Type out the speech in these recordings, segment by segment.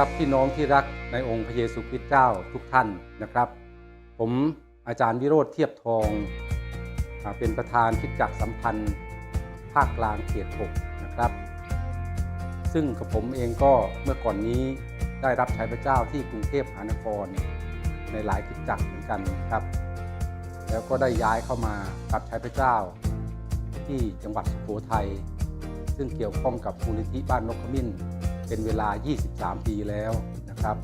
ครับพี่น้องที่รักในองค์พระเยซูคริสต์เจ้าทุกท่านนะครับ ผมอาจารย์วิโรธเทียบทองเป็นประธานคิดจักสัมพันธ์ ภาคกลางเขต6นะครับ ซึ่งกับผมเองก็เมื่อก่อนนี้ได้รับใช้พระเจ้าที่กรุงเทพมหานคร ในหลายคิดจักเหมือนกันครับ แล้วก็ได้ย้ายเข้ามารับใช้พระเจ้า ที่จังหวัดสุโขทัยซึ่งเกี่ยวข้องกับมูลนิธิบ้านนกขมิ้น เป็นเวลา 23 ปีแล้วนะครับ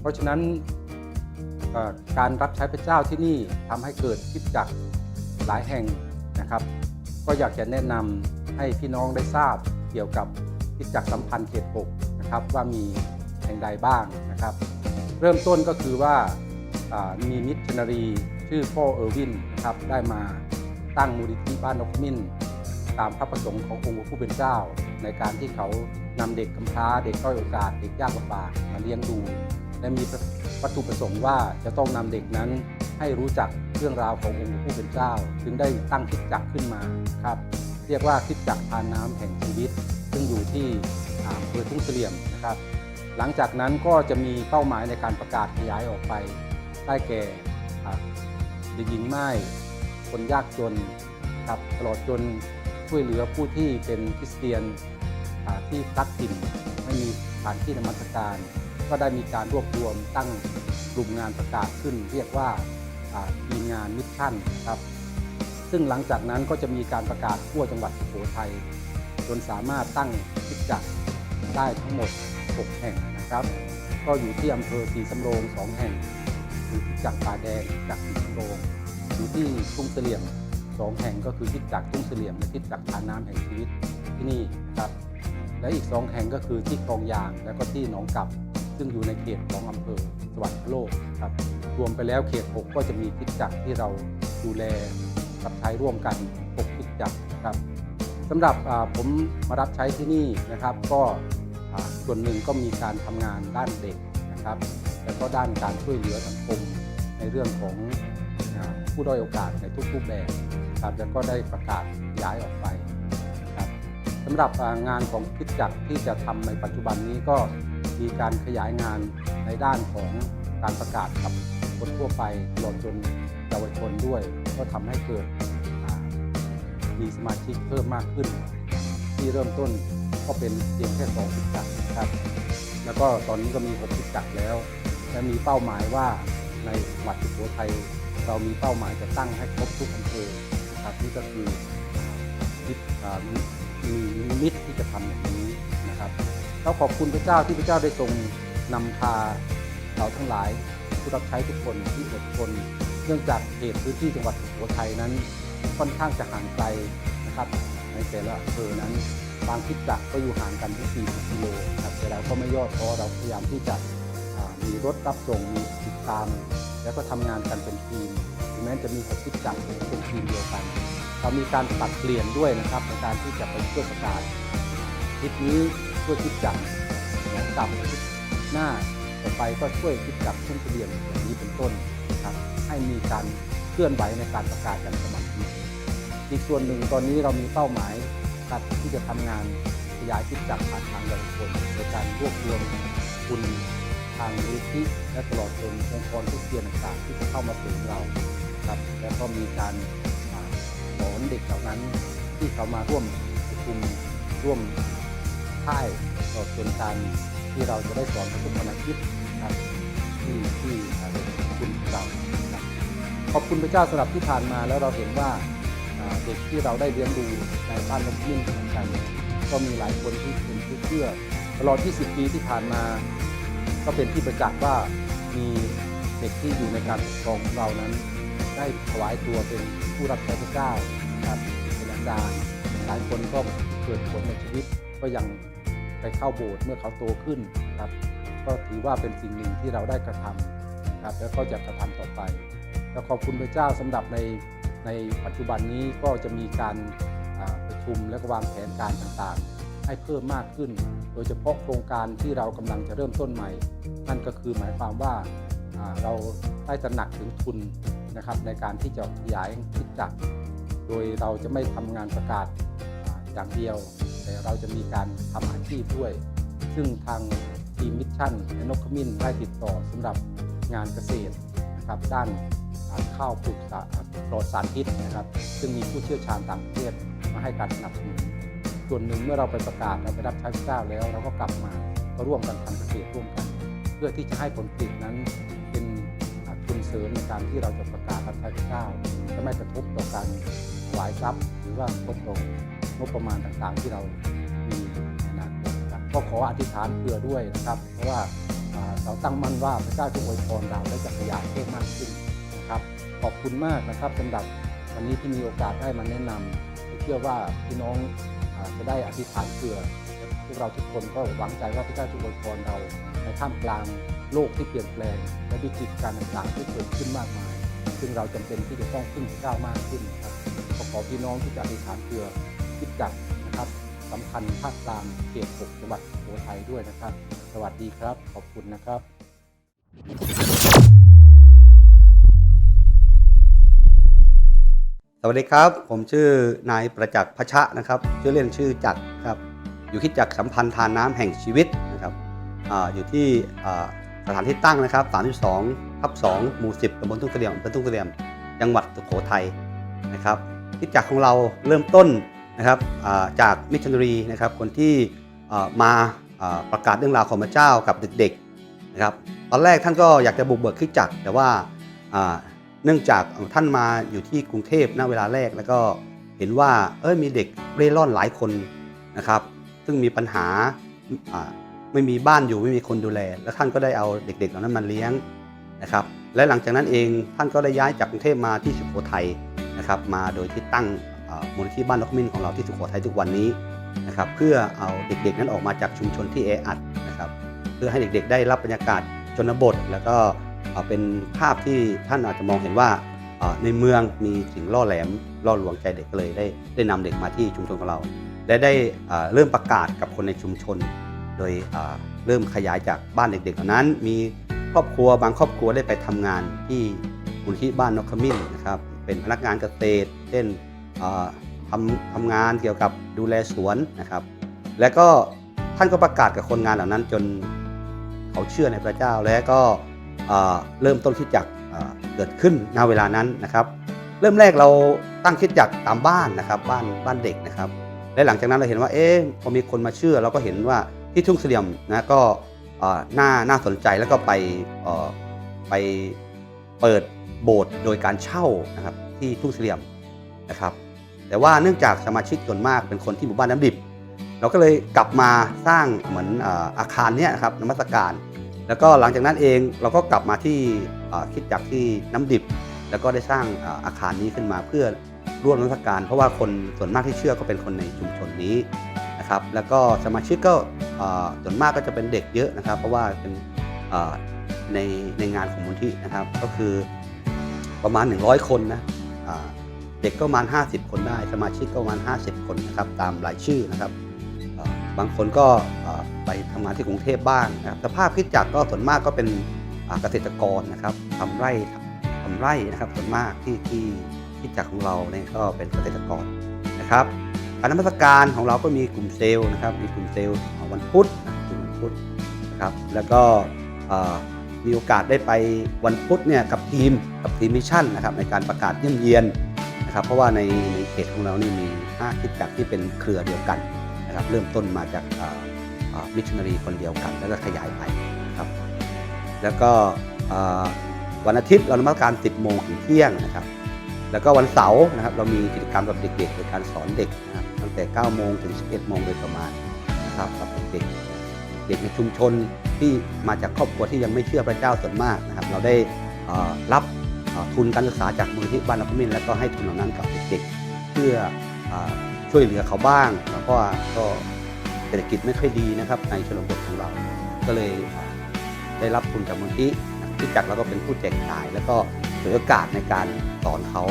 เพราะฉะนั้นการรับใช้พระเจ้าที่นี่ทำให้เกิดคิดจักหลายแห่งนะครับ ก็อยากจะแนะนำให้พี่น้องได้ทราบเกี่ยวกับคิดจักสัมพันธ์เขต6นะครับว่ามีแห่งใดบ้างนะครับ เริ่มต้นก็คือว่ามีมิชชันนารีชื่อพ่อเออร์วินนะครับได้มาตั้งมูลนิธิบ้านนกมิ้น ตามพระประสงค์ขององค์พระผู้เป็นเจ้า ในการที่เขานำเด็กกำพร้า เด็กด้อยโอกาส เด็กยากลำบากมาเลี้ยงดู และมีวัตถุประสงค์ว่าจะต้องนำเด็กนั้นให้รู้จักเรื่องราวขององค์พระผู้เป็นเจ้า จึงได้ตั้งคิดจักรขึ้นมาครับ เรียกว่าคิดจักรทานน้ำแห่งชีวิต ซึ่งอยู่ที่อำเภอทุ่งเสลี่ยมนะครับ หลังจากนั้นก็จะมีเป้าหมายในการประกาศขยายออกไป ได้แก่เด็กหญิงไม้คนยากจนครับตลอดจน ช่วยเหลือผู้ที่เป็นคริสเตียนที่พลัดถิ่นไม่มีสถานที่นมัสการ ก็ได้มีการรวบรวมตั้งกลุ่มงานประกาศขึ้น เรียกว่าทีมงานมิชชั่นครับซึ่งหลังจากนั้นก็จะมีการประกาศทั่วจังหวัดสุโขทัยจนสามารถตั้งคิดจักรได้ทั้งหมด 6 แห่งนะครับ ก็อยู่ที่อำเภอศรีสำโรง2แห่งคือจักรป่าแดงจักรศรีสำโรงอยู่ที่ทุ่งเสลี่ยม 2แห่งก็คือคิดจักรทุ่งเสลี่ยมและคิดจักรทานน้ำแห่งชีวิตที่นี่นะครับและอีก2แห่งก็คือที่คลองยางและก็ที่หนองกับ ซึ่งอยู่ในเขตของอำเภอสวรรคโลกครับรวมไปแล้วเขต 6 ก็จะมีคิดจักรที่เราดูแลกับใช้ร่วมกัน6คิดจักรครับสำหรับผมมารับใช้ที่นี่นะครับ ก็ส่วนหนึ่งก็มีการทำงานด้านเด็กนะครับแล้วก็ด้านการช่วยเหลือสังคมในเรื่องของผู้ด้อยโอกาสในทุกรูปแบบ ครับแล้วก็ได้ประกาศย้ายออกไปครับสำหรับงานของคิดจักรที่จะทำในปัจจุบันนี้ก็มีการขยายงานในด้านของการประกาศกับคนทั่วไปตลอดจนเยาวชนด้วย ก็ทำให้เกิดมีสมาชิกเพิ่มมากขึ้น ที่เริ่มต้นก็เป็นเพียงแค่สองคริดจักรนะครับแล้วก็ตอนนี้ก็มี6คริดจักรแล้ว และมีเป้าหมายว่าในจังหวัดสุโขทัยเรามีเป้าหมายจะตั้งให้ครบทุกอำเภอ นะครับนี่ก็คือคิดมีมีมีมิตที่จะทำอย่างนี้นะครับเราขอบคุณพระเจ้าที่พระเจ้าได้ทรงนำพาเราทั้งหลายผู้รับใช้ทุกคนที่อดทนเนื่องจากเขตพื้นที่จังหวัดสุโขทัยนั้น ค่อนข้างจะห่างไกลนะครับในแต่ละอำเภอนั้นบางคิดจักก็อยู่ห่างกันที่ 40 กิโลครับแต่เราก็ไม่ย่อท้อเราพยายามที่จะมีรถรับส่งมีติดตาม แล้วก็ทำงานกันเป็นทีม ม้จะมีหกคริดจักเป็นทีมเดียวกัน เรามีการปรับเปลี่ยนด้วยนะครับในการที่จะไปช่วยประกาศคลิปนี้ช่วยคิดจักรหนองต่ำคลิปหน้าต่อไปก็ช่วยคิดจักรเช่นเรียนอย่างนี้เป็นต้นนะครับให้มีการเคลื่อนไหวในการประกาศอย่างสม่ำเสมออีกส่วนหนึ่งตอนนี้เรามีเป้าหมายครับที่จะทำงานขยายคิดจักรผ่านทางเยาวชนโดยการรวบรวมทุนทางมูลนิธิและตลอดจนองค์กรทุกเรียนต่างๆที่จะเข้ามาถึงเรา ครับ แล้วก็มีการสอนเด็กเหล่านั้นที่เขามาร่วมประชุมร่วมค่ายตลอดจนการที่เราจะได้สอนทุกวันอาทิตย์ครับที่ที่คุณเราครับขอบคุณพระเจ้าสำหรับที่ผ่านมาแล้วเราเห็นว่าเด็กที่เราได้เลี้ยงดูในบ้านลมยิ่งเหมือนกัน ก็มีหลายคนที่เป็นผู้เชื่อตลอด 20 ปีที่ผ่านมา ก็เป็นที่ประจักษ์ว่ามีเด็กที่อยู่ในการปกครองของเรานั้น ได้ถวายตัวเป็นผู้รับใช้พระเจ้าครับเป็นอาจารย์หลายคนก็เกิดผลในชีวิตก็ยังไปเข้าโบสถ์เมื่อเขาโตขึ้นครับก็ถือว่าเป็นสิ่งหนึ่งที่เราได้กระทำครับแล้วก็จะกระทำต่อไป แล้วขอบคุณพระเจ้าสำหรับในในปัจจุบันนี้ก็จะมีการประชุมและวางแผนการต่างๆ ให้เพิ่มมากขึ้น โดยเฉพาะโครงการที่เรากำลังจะเริ่มต้นใหม่ นั่นก็คือหมายความว่าอ่าเราได้ตระหนักถึงทุน นะครับในการที่จะขยายคิดจักร โดยเราจะไม่ทำงานประกาศอย่างเดียว แต่เราจะมีการทำอาชีพด้วย ซึ่งทางทีมมิชชั่นและนกขมิ้นได้ติดต่อสำหรับงานเกษตรนะครับด้านข้าวปลูกสาอ่าปลอดสารพิษนะครับ ซึ่งมีผู้เชี่ยวชาญต่างประเทศมาให้การสนับสนุนส่วนหนึ่งเมื่อเราไปประกาศเราไปรับใช้พระเจ้าแล้ว เราก็กลับมาก็ร่วมกันทำเกษตรร่วมกัน เพื่อที่จะให้ผลผลิตนั้น เป็นอ่าทุนเสริมในการที่เราจะประกาศรับใช้พระเจ้าจะไม่กระทบต่อการถวายทรัพย์ หรือว่ากระทบต่องบประมาณต่างๆ ที่เรามีในอนาคตนะครับก็ขออธิษฐานเผื่อด้วยนะครับ เพราะว่าเราตั้งมั่นว่าพระเจ้าจะอวยพรเราและจะขยายเพิ่มมากขึ้นนะครับ ขอบคุณมากนะครับสำหรับวันนี้ที่มีโอกาสได้มาแนะนำเชื่อว่าพี่น้องจะได้อธิษฐานเผื่อพวกเราทุกคนก็หวังใจว่าพระเจ้าจะอวยพรเราในท่ามกลาง โลกที่เปลี่ยนแปลง และวิกฤตการต่างๆที่เกิดขึ้นมากมาย ซึ่งเราจำเป็นที่จะต้องพึ่งพระเจ้าวมากขึ้นครับขอขอพี่น้องที่จะอธิษฐานเผื่อคิดจักนะครับสำคัญภาคกลางเขต6จังหวัดสุโขทัยด้วยนะครับ สวัสดีครับ ขอบคุณนะครับสวัสดีครับ ผมชื่อนายประจักษ์พชะนะครับชื่อเล่นชื่อจักรครับ อยู่ที่จักสัมพันธ์ทานน้ำแห่งชีวิตนะครับออยู่ที่ สถานที่ตั้งนะครับ 32ทับ2หมู่ 10ตำบลทุ่งเสลี่ยมอำเภอทุ่งเสลี่ยม จังหวัดสุโขทัยนะครับที่จักของเราเริ่มต้นนะครับจากมิชชันนารีนะครับ คนที่มาประกาศเรื่องราวของพระเจ้ากับเด็กๆนะครับ ตอนแรกท่านก็อยากจะบุกเบิกขึ้นจักแต่ว่าเนื่องจากท่านมาอยู่ที่กรุงเทพณเวลาแรกแล้วก็เห็นว่าเอยมีเด็กเร่ร่อนหลายคนนะครับ ซึ่งมีปัญหา ไม่มีบ้านอยู่ไม่มีคนดูแล แล้วท่านก็ได้เอาเด็กๆเหล่านั้นมาเลี้ยงนะครับ และหลังจากนั้นเองท่านก็ได้ย้ายจากกรุงเทพมาที่สุโขทัยนะครับมาโดยที่ตั้งมูลนิธิบ้านนกมินของเราที่สุโขทัยทุกวันนี้นะครับเพื่อเอาเด็กๆนั้นออกมาจากชุมชนที่แออัดนะครับเพื่อให้เด็กๆ ได้รับบรรยากาศชนบท แล้วก็เป็นภาพที่ท่านอาจจะมองเห็นว่าในเมืองมีสิ่งล่อแหลมล่อลวงใจเด็กเลยได้ได้นำเด็กมาที่ชุมชนของเรา และได้เริ่มประกาศกับคนในชุมชน โดยเริ่มขยายจากบ้านเด็กๆเหล่านั้น มีครอบครัวบางครอบครัวได้ไปทำงานที่มูลที่บ้านนกขมิ้นนะครับเป็นพนักงานเกษตรเช่นทำทำงานเกี่ยวกับดูแลสวนนะครับ และก็ท่านก็ประกาศกับคนงานเหล่านั้นจนเขาเชื่อในพระเจ้าและก็เริ่มต้นคิดจักรเกิดขึ้นณเวลานั้นนะครับ เริ่มแรกเราตั้งคิดจักรตามบ้านนะครับ บ้านบ้านเด็กนะครับและหลังจากนั้นเราเห็นว่าเอ๊ะพอมีคนมาเชื่อเราก็เห็นว่า ที่ทุ่งเสลี่ยมนะก็น่าน่าสนใจแล้วก็ไปไปเปิดโบสถ์โดยการเช่านะครับที่ทุ่งเสลี่ยมนะครับ แต่ว่าเนื่องจากสมาชิกส่วนมากเป็นคนที่หมู่บ้านน้ำดิบ เราก็เลยกลับมาสร้างเหมือนออาคารเนี้ยครับนมัสการ แล้วก็หลังจากนั้นเองเราก็กลับมาที่คิดจากที่น้ำดิบ แล้วก็ได้สร้างเอ่ออาคารนี้ขึ้นมาเพื่อร่วมนมัสการ เพราะว่าคนส่วนมากที่เชื่อก็เป็นคนในชุมชนนี้ นะครับ แล้วก็สมาชิกก็ส่วนมากก็จะเป็นเด็กเยอะนะครับ เพราะว่าเป็นในในงานของมูลที่นะครับ ก็คือประมาณ 100 คนนะเด็กก็ประมาณ 50 คนได้ สมาชิกก็ประมาณ 50 คนนะครับ ตามรายชื่อนะครับบางคนก็ไปทำงานที่กรุงเทพบ้างนะครับสภาพคิดจักก็ส่วนมากก็เป็นเกษตรกรนะครับทำไร่ทำไร่นะครับส่วนมากที่ที่คิดจักของเราเนี่ยก็เป็นเกษตรกรนะครับ การนมัสการของเราก็มีกลุ่มเซลล์นะครับ มีกลุ่มเซลล์วันพุธกลุ่มวันพุธนะครับ แล้วก็มีโอกาสได้ไปวันพุธเนี่ยกับทีมกับทีมมิชชั่นนะครับในการประกาศเยี่ยมเยียนนะครับ เพราะว่าในในเขตของเรานี่มี5คิดจักที่เป็นเครือเดียวกันนะครับ เริ่มต้นมาจากมิชชันนารีคนเดียวกัน แล้วก็ขยายไปนะครับ แล้วก็วันอาทิตย์เรานมัสการ 10 โมงถึงเที่ยงนะครับ แล้วก็วันเสาร์นะครับเรามีกิจกรรมกับเด็กๆโดยการสอนเด็กนะครับ แต่ 9 โมงถึง 11 โมงโดยประมาณนะครับกับเด็กเด็กในชุมชนที่มาจากครอบครัวที่ยังไม่เชื่อพระเจ้าส่วนมากนะครับ เราได้รับทุนการศึกษาจากมูลที่บ้านนักมินแล้วก็ให้ทุนเหล่านั้นกับเด็กๆ เพื่ออช่วยเหลือเขาบ้าง แล้วก็ก็เศรษฐกิจไม่ค่อยดีนะครับในชนบทของเรา ก็เลยได้รับทุนจากมูลที่ที่จักแล้วก็เป็นผู้แจกจ่าย แล้วก็ถือโอกาสในการสอนเขา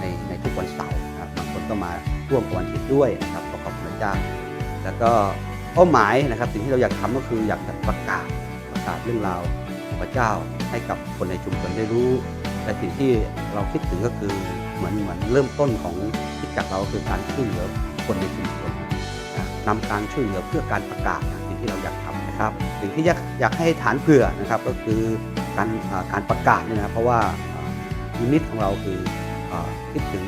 ในในทุกวันเสาร์นะครับบางคนก็มา ร่วมกับวันอาทิตย์ด้วยนะครับขอขอบคุณพระเจ้าแล้วก็เป้าหมายนะครับ สิ่งที่เราอยากทำก็คืออยากจะประกาศประกาศเรื่องราวของพระเจ้าให้กับคนในชุมชนได้รู้และสิ่งที่เราคิดถึงก็คือเหมือนเหมือนเริ่มต้นของที่จักเราคือการช่วยเหลือคนในชุมชนนะนำการช่วยเหลือเพื่อการประกาศสิ่งที่เราอยากทำนะครับ สิ่งที่อยากอยากให้ฐานเผื่อนะครับก็คือการการประกาศเนี่ยนะเพราะว่าอ่านิมิตของเราคือคิดถึง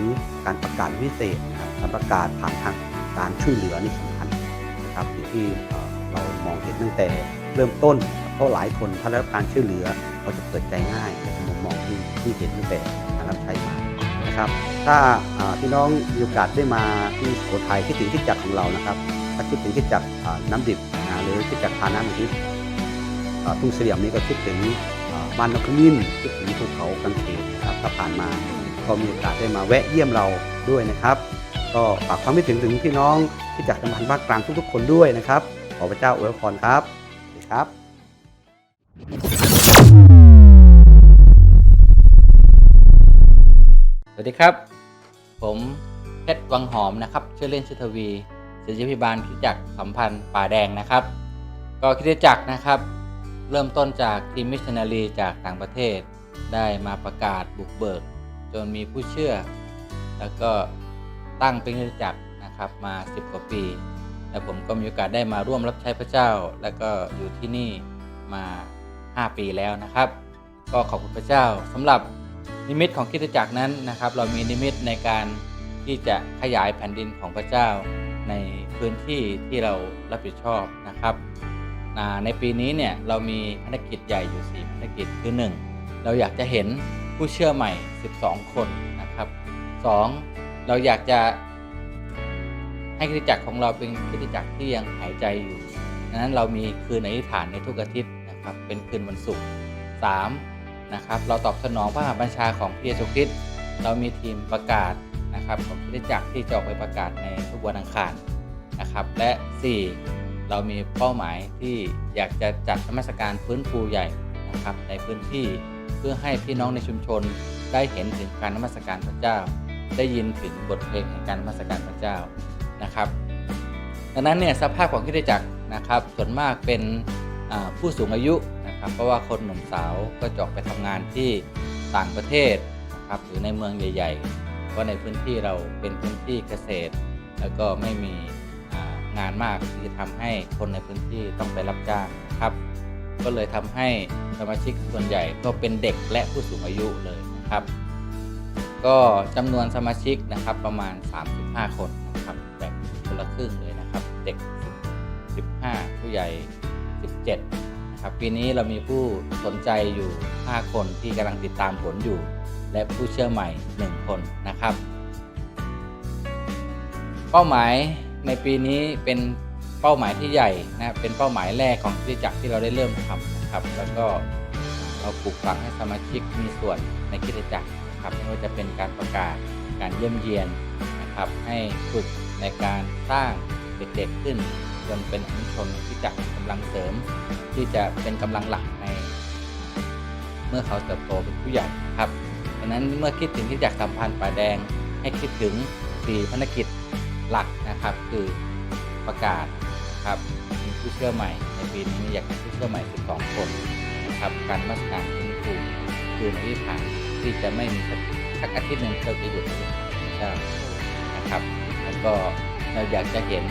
การประกาศพิเศษ การประกาศผ่านทางการช่วยเหลือนี่สำคัญนะครับสิ่งที่เรามองเห็นตั้งแต่เริ่มต้นเพราะหลายคนถ้าได้รับการช่วยเหลือเขาจะเปิดใจง่ายในมุมมองที่ที่เห็นตั้งแต่การรับใช้มานะครับ ถ้าพี่น้องมีโอกาสได้มาที่สุโขทัยคิดถึงที่จักรของเรานะครับถ้าคิดถึงที่จักรอ่าน้ำดิบนะหรือที่จักรทาน้ำดิบอ่ทุ่งเสลี่ยมนี้ก็คิดถึงบ้านนกขมิ้นคิดถึงภูเขากังเขนะครับถ้าผ่านมาก็มีโอกาสได้มาแวะเยี่ยมเราด้วยนะครับ ก็ฝากความคิดถึงถึงพี่น้องที่จักรสัมพันธ์ภาคกลางทุกๆ คนด้วยนะครับ ขอพระเจ้าอวยพรครับสวัสดีครับสวัสดีครับ ผมเพชรวังหอมนะครับชื่อเล่นชื่อทวีศิษยพิบาลคริสตจักรสัมพันธ์ป่าแดงนะครับ ก็คริสตจักรนะครับ เริ่มต้นจากทีมมิชชันนารีจากต่างประเทศ ได้มาประกาศบุกเบิก จนมีผู้เชื่อ แล้วก็ ตั้งเป็นคริสตจักรนะครับมา 10 กว่าปี และผมก็มีโอกาสได้มาร่วมรับใช้พระเจ้า แล้วก็อยู่ที่นี่มา 5 ปีแล้วนะครับ ก็ขอบคุณพระเจ้าสำหรับนิมิตของคริสตจักรนั้นนะครับ เรามีนิมิตในการที่จะขยายแผ่นดินของพระเจ้าในพื้นที่ที่เรารับผิดชอบนะครับในปีนี้เนี่ยเรามีภารกิจใหญ่อยู่ 4 ภารกิจคือ 1. เราอยากจะเห็นผู้เชื่อใหม่ 12 คนนะครับ 2. เราอยากจะให้คริสตจักรของเราเป็นคริสตจักรที่ยังหายใจอยู่ดังนั้นเรามีคืนอธิษฐานในทุกอาทิตย์นะครับ เป็นคืนวันศุกร์ 3. นะครับ เราตอบสนองพระบัญชาของพระเยซูคริสต์เรามีทีมประกาศนะครับของคริสตจักรที่จะออกไปประกาศในทุกวันอังคารนะครับ และ 4. เรามีเป้าหมายที่อยากจะจัดนมัสการฟื้นฟูใหญ่นะครับในพื้นที่เพื่อให้พี่น้องในชุมชนได้เห็นถึงการนมัสการพระเจ้า ได้ยินถึงบทเพลงแห่งการมัสการพระเจ้านะครับ ดังนั้นเนี่ยสภาพของคริสตจักรนะครับ ส่วนมากเป็นผู้สูงอายุนะครับ เพราะว่าคนหนุ่มสาวก็จอกไปทำงานที่ต่างประเทศนะครับหรือในเมืองใหญ่ๆเพราะในพื้นที่เราเป็นพื้นที่เกษตร แล้วก็ไม่มีงานมากที่จะทำให้คนในพื้นที่ต้องไปรับจ้างนะครับ ก็เลยทำให้สมาชิกส่วนใหญ่ก็เป็นเด็กและผู้สูงอายุเลยนะครับ ก็จำนวนสมาชิกนะครับประมาณ 35 คนนะครับแบ่งคนละครึ่งเลยนะครับ เด็ก 15 ผู้ใหญ่ 17นะครับปีนี้เรามีผู้สนใจอยู่ 5 คนที่กำลังติดตามผลอยู่ และผู้เชื่อใหม่ 1 คนนะครับ เป้าหมายในปีนี้เป็นเป้าหมายที่ใหญ่นะครับเป็นเป้าหมายแรกของคริสตจักรที่เราได้เริ่มทำนะครับ แล้วก็เราปลูกฝังให้สมาชิกมีส่วนในคริสตจักร นะครับไม่ว่าจะเป็นการประกาศการเยี่ยมเยียนนะครับ ให้ฝึกในการสร้างเด็กๆขึ้น จนเป็นอนุชนคริจักรกำลังเสริม ที่จะเป็นกำลังหลักใน เมื่อเขาเติบโตเป็นผู้ใหญ่ครับดังนั้นเมื่อคิดถึงที่จักสัมพันธ์ป่าแดง ให้คิดถึงสี่ภารกิจหลักนะครับ คือประกาศนะครับมีผู้เชื่อใหม่ในปีนี้อยากให้ผู้เชื่อใหม่ 12 คนนะครับการนมัสการฟื้นฟูคือในที่ฐาน ที่จะไม่มีสักอาทิตย์หนึ่งเราจะหยุดในพระเจ้านะครับ แล้วก็เราอยากจะเห็น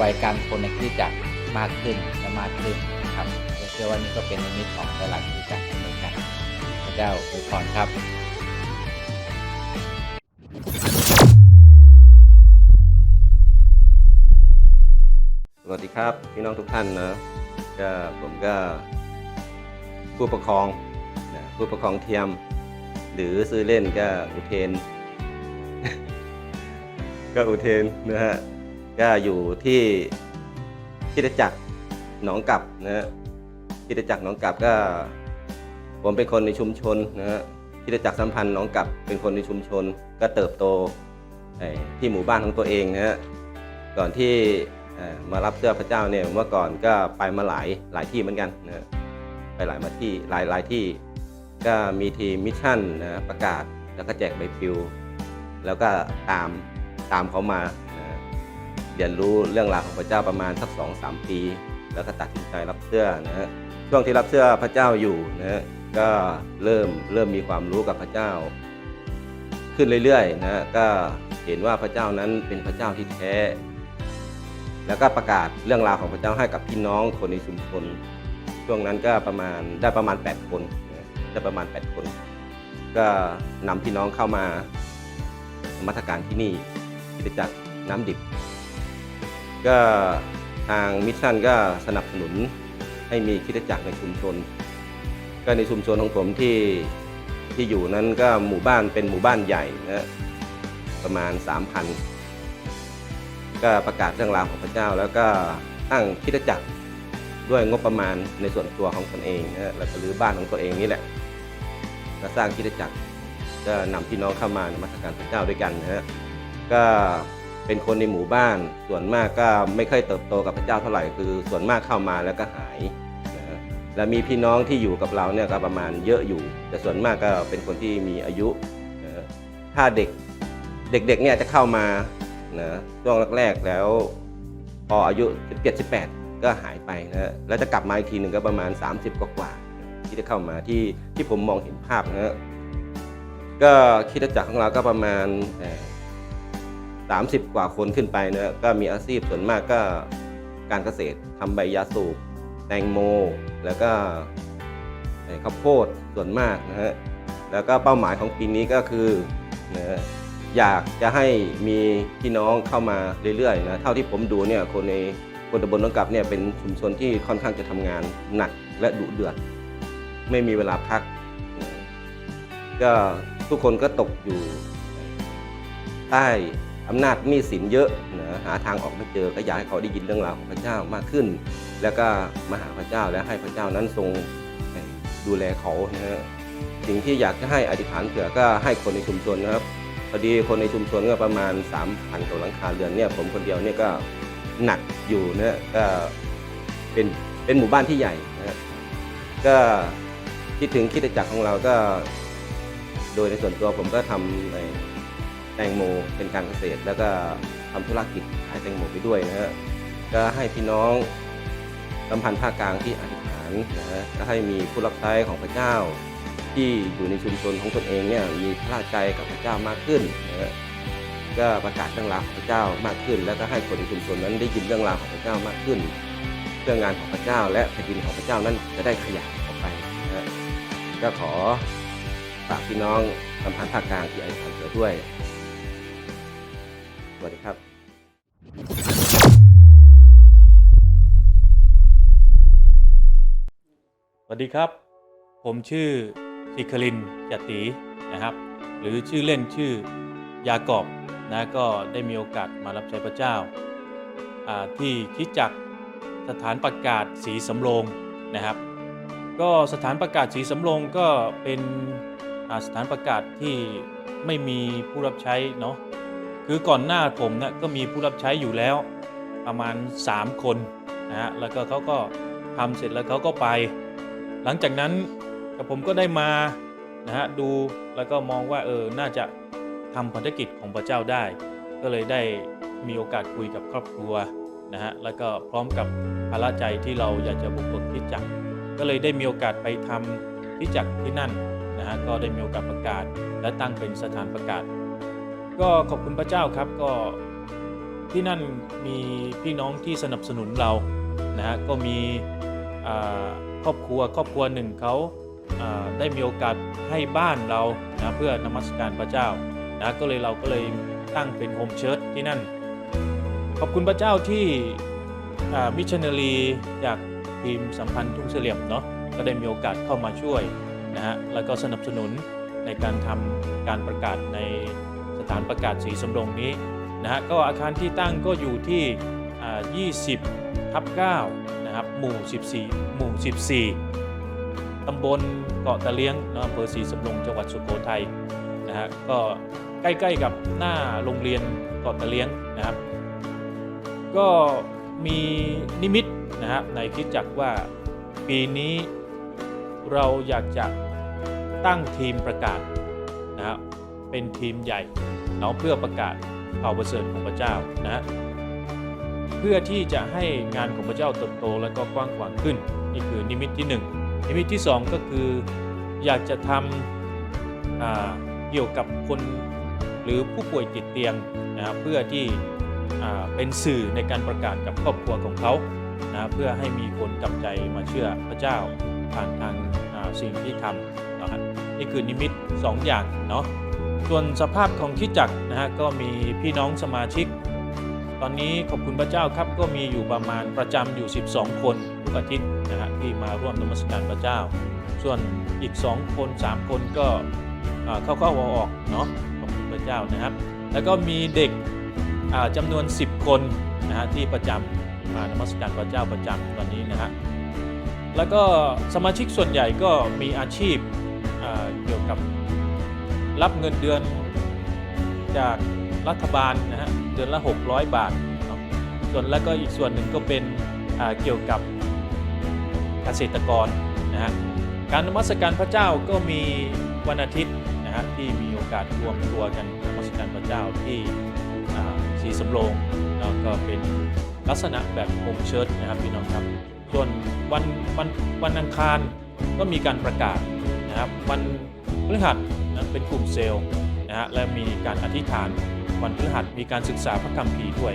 วัยกลางคนในคริสตจักรมากขึ้นและมากขึ้นนะครับเชื่อว่านี่ก็เป็นนิมิตของต่ละคริสตจักรเหมือนกันพระเจ้าอวยพรครับสวัสดีครับพี่น้องทุกท่านนะก็ผมก็ผู้ปกครองนะผู้ปกครองเทียม หรือซื้อเล่นก็อุเทน ก็อุเทนนะฮะก็อยู่ที่คริดจักรหนองกับนะฮะคริดจักรหนองกับก็ ผมเป็นคนในชุมชนนะฮะคริดจักรสัมพันธ์หนองกับเป็นคนในชุมชน ก็เติบโตที่หมู่บ้านของตัวเองนะฮะก่อนที่มารับเสื้อพระเจ้าเนี่ยเมื่อก่อนก็ไปมาหลายหลายที่เหมือนกันนะไปหลายมาที่หลายหลายที่ ก็มีทีมมิชชั่นนะประกาศแล้วก็แจกใบปลิว แล้วก็ตามตามเขามานะเรียนรู้เรื่องราวของพระเจ้าประมาณสักสองสามปี แล้วก็ตัดสินใจรับเสื้อนะฮะช่วงที่รับเสื้อพระเจ้าอยู่นะก็เริ่มเริ่มมีความรู้กับพระเจ้า ขึ้นเรื่อยๆนะฮะก็เห็นว่าพระเจ้านั้นเป็นพระเจ้าที่แท้ แล้วก็ประกาศเรื่องราวของพระเจ้าให้กับพี่น้องคนในชุมชนช่วงนั้นก็ประมาณได้ประมาณ 8 คน นะประมาณ 8 คน ก็นำพี่น้องเข้ามานมัสการที่นี่คริสตจักรน้ำดิบ ก็ทางมิชชั่นก็สนับสนุนให้มีคริสตจักรในชุมชน ก็ในชุมชนของผมที่ที่อยู่นั้นก็หมู่บ้านเป็นหมู่บ้านใหญ่นะประมาณ 3,000 ก็ประกาศเรื่องราวของพระเจ้า แล้วก็ตั้งคริสตจักรด้วยงบประมาณในส่วนตัวของตนเองนะแล้วก็รื้อบ้านของตัวเองนี่แหละ ก็สร้างคริสตจักร ก็นำพี่น้องเข้ามานมัสการพระเจ้าด้วยกันนะฮะก็เป็นคนในหมู่บ้านส่วนมากก็ไม่ค่อยเติบโตกับพระเจ้าเท่าไหร่คือส่วนมากเข้ามาแล้วก็หายนะฮะแล้วมีพี่น้องที่อยู่กับเราเนี่ยก็ประมาณเยอะอยู่ แต่ส่วนมากก็เป็นคนที่มีอายุนะถ้าเด็กเด็กๆเนี่ยจะเข้ามานะช่วงแรกๆแล้ว พออายุ17 18ก็หายไปนะฮะแล้วจะกลับมาอีกทีหนึ่งก็ประมาณ 30 กว่า ที่จะเข้ามาที่ที่ผมมองเห็นภาพนะฮะก็คิดจักรของเราก็ประมาณเอ่อ30กว่าคนขึ้นไปนะก็มีอาชีพส่วนมากก็การเกษตรทำใบยาสูบแตงโม แล้วก็ข้าวโพดส่วนมากนะฮะแล้วก็เป้าหมายของปีนี้ก็คือนะฮะอยากจะให้มีพี่น้องเข้ามาเรื่อยๆนะเท่าที่ผมดูเนี่ยคนในคนตำบลน้องกับเนี่ยเป็นชุมชนที่ค่อนข้างจะทำงานหนักและดุเดือด ไม่มีเวลาพัก ก็ทุกคนก็ตกอยู่ใต้อำนาจหนี้สินเยอะนะหาทางออกไม่เจอก็อยากให้เขาได้ยินเรื่องราวของพระเจ้ามากขึ้น แล้วก็มาหาพระเจ้าและให้พระเจ้านั้นทรงดูแลเขานะฮะสิ่งที่อยากจะให้อธิษฐานเผื่อก็ให้คนในชุมชนนะครับพอดีคนในชุมชนก็ประมาณ 3,000กว่าหลังคาเรือนเนี่ยผมคนเดียวเนี่ยก็หนักอยู่นะก็เป็นเป็นหมู่บ้านที่ใหญ่นะก็ คิดถึงคิดจักรของเราก็โดยในส่วนตัวผมก็ทำแตงโมเป็นการเกษตร แล้วก็ทำธุรกิจขายแตงโมไปด้วยนะฮะก็ให้พี่น้องสัมพันธ์ภาคกลางที่อธิษฐานนะฮะก็ให้มีผู้รับใช้ของพระเจ้า ที่อยู่ในชุมชนของตนเองเนี่ยมีพระราใจกับพระเจ้ามากขึ้นนะฮะก็ประกาศเรื่องราวของพระเจ้ามากขึ้น แล้วก็ให้คนในชุมชนนั้นได้ยินเรื่องราวของพระเจ้ามากขึ้นเพื่องงานของพระเจ้าและแผ่นดินของพระเจ้านั้นจะได้ขยายออกไปนะฮะ ก็ขอฝากพี่น้องสัมพันธ์ภาคกลางที่ไอ้ทำเสือด้วย สวัสดีครับสวัสดีครับ ผมชื่อสิคลินจตินะครับ หรือชื่อเล่นชื่อยากอบนะก็ได้มีโอกาสมารับใช้พระเจ้า ที่คิดจักสถานประกาศสีสำโรงนะครับ ก็สถานประกาศสีสำโรงก็เป็นสถานประกาศที่ไม่มีผู้รับใช้เนาะคือก่อนหน้าผมเนะี่ยก็มีผู้รับใช้อยู่แล้วประมาณ 3 คนนะฮะแล้วก็เขาก็ทำเสร็จแล้วเขาก็ไป หลังจากนั้นกับผมก็ได้มานะฮะดูแล้วก็มองว่าเออน่าจะทำภารกิจของพระเจ้าได้ ก็เลยได้มีโอกาสคุยกับครอบครัวนะฮะแล้วก็พร้อมกับภาระใจที่เราอยากจะบุกเบิกคิดจักร ก็เลยได้มีโอกาสไปทำคริดจักที่นั่นนะฮะก็ได้มีโอกาสประกาศ และตั้งเป็นสถานประกาศ ก็ขอบคุณพระเจ้าครับก็ที่นั่นมีพี่น้องที่สนับสนุนเรานะฮะก็มีครอบครัวครอบครัวหนึ่งเขาอ่าได้มีโอกาสให้บ้านเรานะเพื่อนมัสการพระเจ้านะก็เลยเราก็เลยตั้งเป็นโฮมเชิร์ชที่นั่น ขอบคุณพระเจ้าที่มิชชันนารีจาก ทีมสัมพันธ์ทุ่งเสลี่ยมเนาะก็ได้มีโอกาสเข้ามาช่วยนะฮะแล้วก็สนับสนุนในการทำการประกาศในสถานประกาศสีสำโรงนี้นะฮะก็อาคารที่ตั้งก็อยู่ที่ 20ทับ9นะครับหมู่ 14 หมู่ 14 ตำบลเกาะตะเลียงนอะอำเภอศรีสำโรงจังหวัดสุโขทัยนะฮะก็ใกล้ๆกับหน้าโรงเรียนเกาะตะเลียงนะครับ ก็มีนิมิต นะฮะในคิดจักว่าปีนี้เราอยากจะตั้งทีมประกาศนะฮะเป็นทีมใหญ่เนาะเพื่อประกาศข่าวประเสริฐของพระเจ้านะฮะเพื่อที่จะให้งานของพระเจ้าเติบโตและก็กว้างขวางขึ้นนี่คือนิมิตที่หนึ่งนิมิตที่สองก็คืออยากจะทำเกี่ยวกับคนหรือผู้ป่วยติดเตียงนะเพื่อที่เป็นสื่อในการประกาศกับครอบครัวของเขา นะเพื่อให้มีคนกลับใจมาเชื่อพระเจ้าผ่านทางสิ่งที่ทำนะฮะนี่คือนิมิตสองอย่างเนาะส่วนสภาพของคิดจักนะฮะก็มีพี่น้องสมาชิก ตอนนี้ขอบคุณพระเจ้าครับก็มีอยู่ประมาณประจำอยู่ 12 คนทุกอาทิตย์นะฮะที่มาร่วมนมัสการพระเจ้า ส่วนอีก 2 คน 3 คนก็เข้าเข้าออกออกเนาะขอบคุณพระเจ้านะครับ แล้วก็มีเด็กอ่าจำนวน 10 คนนะฮะที่ประจำ มานมัสการพระเจ้าประจำตอนนี้นะฮะแล้วก็สมาชิกส่วนใหญ่ก็มีอาชีพเกี่ยวกับรับเงินเดือนจากรัฐบาลนะฮะเดือนละ 600 บาทเนาะส่วนแล้วก็อีกส่วนหนึ่งก็เป็นเกี่ยวกับเกษตรกรนะฮะการนมัสการพระเจ้าก็มีวันอาทิตย์นะฮะที่มีโอกาสรวมตัวกันนมัสการพระเจ้าที่อ่าสีสำโรงแล้วก็เป็น ลักษณะแบบโฮมเชิร์ชนะครับพี่น้องครับ ส่วนวันวันวันอังคารก็มีการประกาศนะครับ วันพฤหัสนะเป็นกลุ่มเซลล์นะฮะและมีการอธิษฐานวันพฤหัสมีการศึกษาพระคัมภีร์ด้วย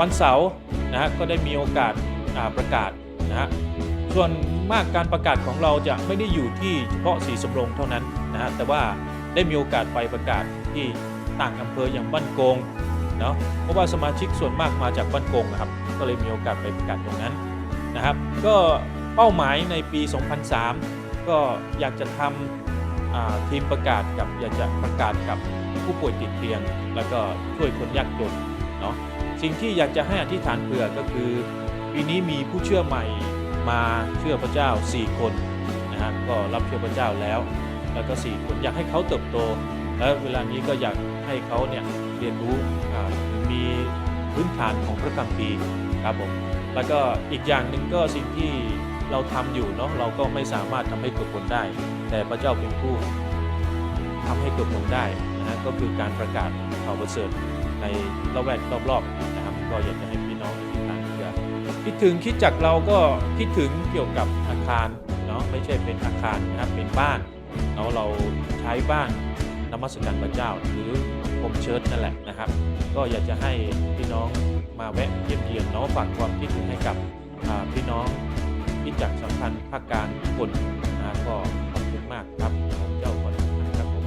วันเสาร์นะฮะก็ได้มีโอกาสาประกาศนะฮะส่วนมากการประกาศของเราจะไม่ได้อยู่ที่เฉพาะสีสำโรงเท่านั้นนะฮะแต่ว่าได้มีโอกาสไปประกาศที่ต่างอำเภออย่างบ้านโกง เนาะเพราะว่าสมาชิกส่วนมากมาจากบ้านกงนะครับ ก็เลยมีโอกาสไปประกาศตรงนั้นนะครับ ก็เป้าหมายในปี 2003 ก็อยากจะทำทีมประกาศกับอยากจะประกาศกับผู้ป่วยติดเตียง แล้วก็ช่วยคนยากจนเนาะสิ่งที่อยากจะให้อธิษฐานเผื่อก็คือ ปีนี้มีผู้เชื่อใหม่มาเชื่อพระเจ้า 4 คนนะฮะก็รับเชื่อพระเจ้าแล้ว แล้วก็ 4 คนอยากให้เขาเติบโต แล้วเวลานี้ก็อยากให้เขาเนี่ย เรียนรู้มีพื้นฐานของพระคัมภีร์ครับผมแล้วก็อีกอย่างหนึ่งก็สิ่งที่เราทำอยู่เนาะเราก็ไม่สามารถทำให้เกิดผลได้ แต่พระเจ้าเป็นผู้ทำให้เกิดผลได้นะฮะก็คือการประกาศข่าวประเสริฐในละแวกรอบๆนะครับก็อยากจะให้พี่น้องติดตามเพื่อคิดถึงคิดจากเราก็คิดถึงเกี่ยวกับอาคารเนาะไม่ใช่เป็นอาคารนะครับเป็นบ้านเนาะเราใช้บ้านนมัสการพระเจ้าหรือ โฮมเชิร์ชนั่นแหละนะครับ ก็อยากจะให้พี่น้องมาแวะเยี่ยมเยียนเนาะฝากความคิดถึงให้กับพี่น้องคิดจากสัมพันธ์ภาคกางทุกคนนะก็ขอบคุณมากครับผมเจ้าคนนะครับผม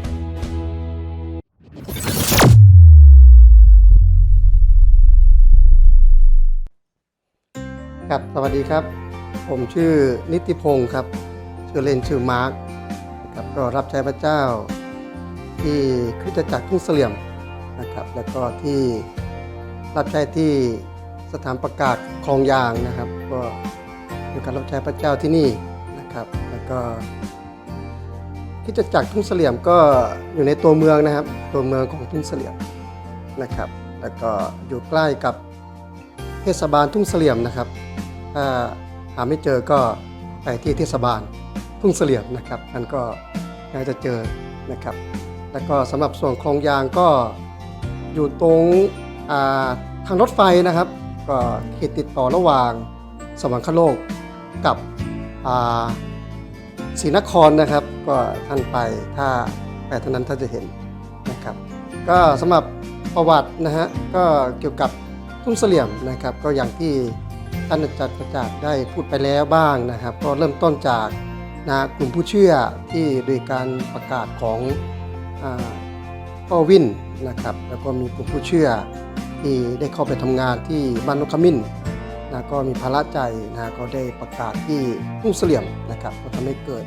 ครับสวัสดีครับ ผมชื่อนิติพงศ์ครับชื่อเล่นชื่อมาร์คครับก็รับใช้พระเจ้า ที่คริสตจักรทุ่งเสลี่ยมนะครับแล้วก็ที่รับใช้ที่สถานประกาศคลองยางนะครับ ก็เป็นการรับใช้พระเจ้าที่นี่นะครับแล้วก็คริสตจักรทุ่งเสลี่ยมก็อยู่ในตัวเมืองนะครับ ตัวเมืองของทุ่งเสลี่ยมนะครับ แล้วก็อยู่ใกล้กับเทศบาลทุ่งเสลี่ยมนะครับ ถ้าหาไม่เจอก็ไปที่เทศบาลทุ่งเสลี่ยมนะครับนั่นก็น่าจะเจอนะครับ แล้วก็สำหรับส่วนโคลองยางก็อยู่ตรงาทางรถไฟนะครับ ก็เขตติดต่อระหว่างสวรรคโลกกับศรีนครนะครับ ก็ท่านไปถ้าไปเท่านั้นท่านจะเห็นนะครับ ก็สำหรับประวัตินะฮะก็เกี่ยวกับทุ่งเสลี่ยมนะครับ ก็อย่างที่ท่านอาจารย์ประจักษ์ได้พูดไปแล้วบ้างนะครับ ก็เริ่มต้นจากนะกลุ่มผู้เชื่อที่โดยการประกาศของ พ่อวินนะครับแล้วก็มีกลุ่มผู้เชื่อที่ได้เข้าไปทำงานที่บ้านนกขมิ้นนะก็มีภาระใจนะก็ได้ประกาศที่ทุ่งเสลี่ยมนะครับก็ทำให้เกิด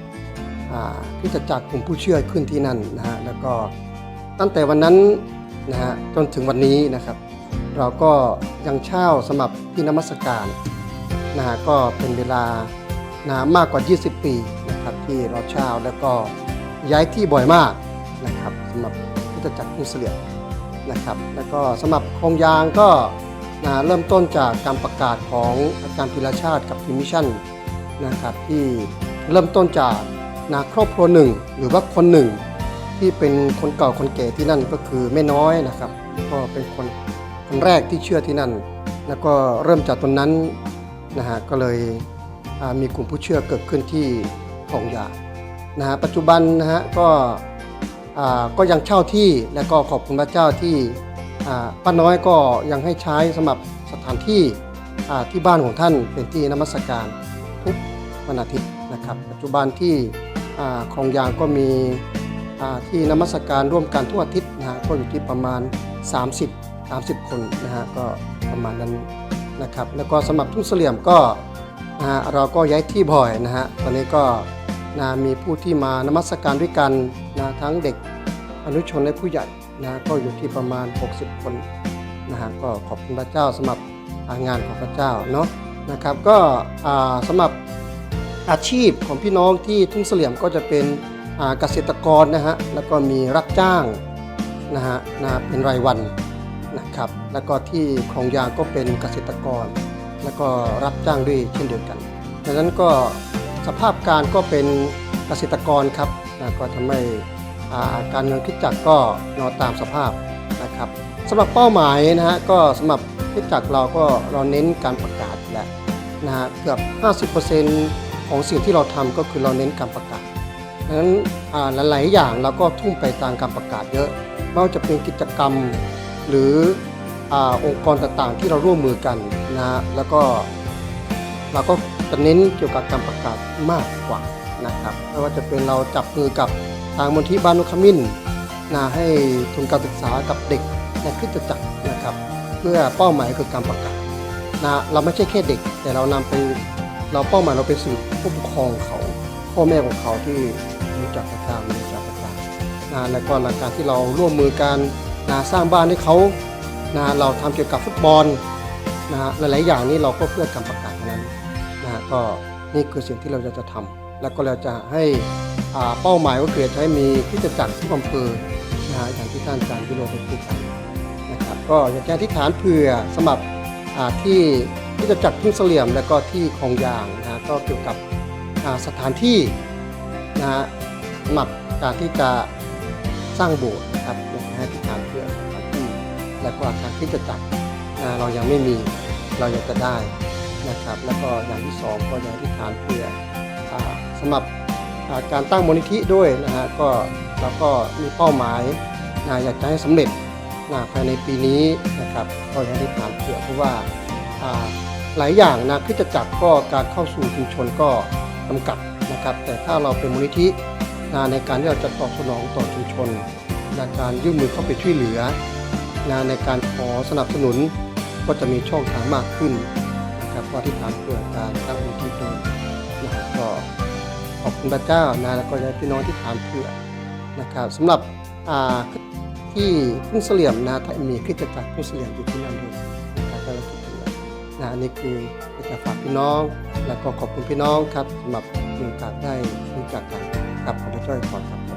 อ่าคริสตจักรกลุ่มผู้เชื่อขึ้นที่นั่นนะฮะแล้วก็ตั้งแต่วันนั้นนะฮะจนถึงวันนี้นะครับ เราก็ยังเช่าสำหรับที่นมัสการนะฮะก็เป็นเวลานะมากกว่า 20 ปีนะครับที่เราเช่าแล้วก็ย้ายที่บ่อยมาก นะครับสำหรับคริสตจักรมุสเลิมนะครับ แล้วก็สำหรับโครงยางก็นะเริ่มต้นจากการประกาศของอาจารย์พิรชาติกับทีมมิชชั่นนะครับที่เริ่มต้นจากนะครอบครัวหนึ่งหรือว่าคนหนึ่ง ที่เป็นคนเก่าคนแก่ที่นั่นก็คือแม่น้อยนะครับ ก็เป็นคนคนแรกที่เชื่อที่นั่น แล้วก็เริ่มจากตรงนั้นนะฮะก็เลยมีกลุ่มผู้เชื่อเกิดขึ้นที่คลองยานะฮะปัจจุบันนะฮะก็ ก็ยังเช่าที่แล้วก็ขอบคุณพระเจ้าที่ป้าน้อยก็ยังให้ใช้สำหรับสถานที่ที่บ้านของท่านเป็นที่นมัสการทุกวันอาทิตย์นะครับ ปัจจุบันที่คลองยางก็มีที่นมัสการร่วมกันทุกอาทิตย์นะฮะก็อยู่ที่ประมาณ 30 30 คนนะฮะก็ประมาณนั้นนะครับ แล้วก็สำหรับทุ่งเสลี่ยมก็เราก็ย้ายที่บ่อยนะฮะตอนนี้ก็ นะมีผู้ที่มานมัสการด้วยกันนะทั้งเด็กอนุชนและผู้ใหญ่นะก็อยู่ที่ประมาณ 60 คนนะฮะก็ขอบคุณพระเจ้าสำหรับงานของพระเจ้าเนาะนะครับก็สำหรับอาชีพของพี่น้องที่ทุ่งเสลี่ยมก็จะเป็นเกษตรกรนะฮะแล้วก็มีรับจ้างนะฮะนะเป็นรายวันนะครับแล้วก็ที่คลองยางก็เป็นเกษตรกร แล้วก็รับจ้างด้วยเช่นเดียวกันดังนั้นก็ สภาพการก็เป็นเกษตรกรครับนะก็ทำให้อาการเงินคิดจักก็นอนตามสภาพนะครับสำหรับเป้าหมายนะฮะก็สำหรับคิดจักเราก็เราเน้นการประกาศอยู่แล้วนะฮะเกือบ 50%ของสิ่งที่เราทำก็คือเราเน้นการประกาศดังนั้นหลาย ๆ อย่างเราก็ทุ่มไปตามการประกาศเยอะไม่ว่าจะเป็นกิจกรรมหรืออองค์กรต่าง ๆ ที่เราร่วมมือกันนะฮะแล้วก็เราก็ จะเน้นเกี่ยวกับการประกาศมากกว่านะครับไม่ว่าจะเป็นเราจับมือกับทางมูลที่บ้านนุขมิ้นนะให้ทุนการศึกษากับเด็กในคริสตจักรนะครับ เพื่อเป้าหมายคือการประกาศนะเราไม่ใช่แค่เด็ก แต่เรานำไปเราเป้าหมายเราไปสู่ผู้ปกครองเขาพ่อแม่ของเขาที่รู้จักพระเจ้าไม่รู้จักพระเจ้านะแล้วก็หลักการที่เราร่วมมือกันนะสร้างบ้านให้เขานะเราทำเกี่ยวกับฟุตบอลนะหลายๆอย่างนี้เราก็เพื่อการประกาศ ก็นี่คือสิ่งที่เราจะจะทำแล้วก็เราจะให้เป้าหมายก็คือให้มีคริสตจักรทุกอำเภอนะฮะอย่างที่ท่านอาจารย์วิโรจน์ได้พูดกันะครับก็อยากจะอธิษฐานเผื่อสำหรับอ่ที่คริสตจักรทุ่งเสลี่ยม และก็ที่คลองยางนะฮะก็เกี่ยวกับสถานที่นะฮะสำหรับการที่จะสร้างโบสถ์นะครับอยากจะให้ที่ฐานเพื่อสถานที่และก็อาคารที่จะจัดเรายังไม่มีเราอยากจะได้ นะครับ แล้วก็อย่างที่สองก็อยากที่ฐานเพื่ออสำหรับการตั้งมูลนิธิด้วยนะฮะก็เราก็มีเป้าหมายนะอยากจะให้สำเร็จนะภายในปีนี้นะครับก็อยากที่ฐานเพื่อเพราะว่าหลายอย่างนะคริสตจักรก็การเข้าสู่ชุมชนก็จำกัดนะครับ แต่ถ้าเราเป็นมูลนิธินะในการที่เราจะตอบสนองต่อชุมชนในการยื่นมือเข้าไปช่วยเหลือนะในการขอสนับสนุนก็จะมีช่องทางมากขึ้น นะครับก็ที่ฐานเพื่อการตั้งมูลนิธิโดยนะฮะก็ขอบคุณพระเจ้านะแล้วก็อยากให้พี่น้องที่ฐานเพื่อนะครับสำหรับที่ทุ่งเสลี่ยมนะถ้ามีคริสตจักรทุ่งเสลี่ยมอยู่ที่นั่นด้วยนะครับก็เราคิดถึงนะนี่คืออยากจะฝากพี่น้อง แล้วก็ขอบคุณพี่น้องครับสำหรับมีโอกาสได้รู้จักกันครับขอบพระเจ้าอวยพรครับ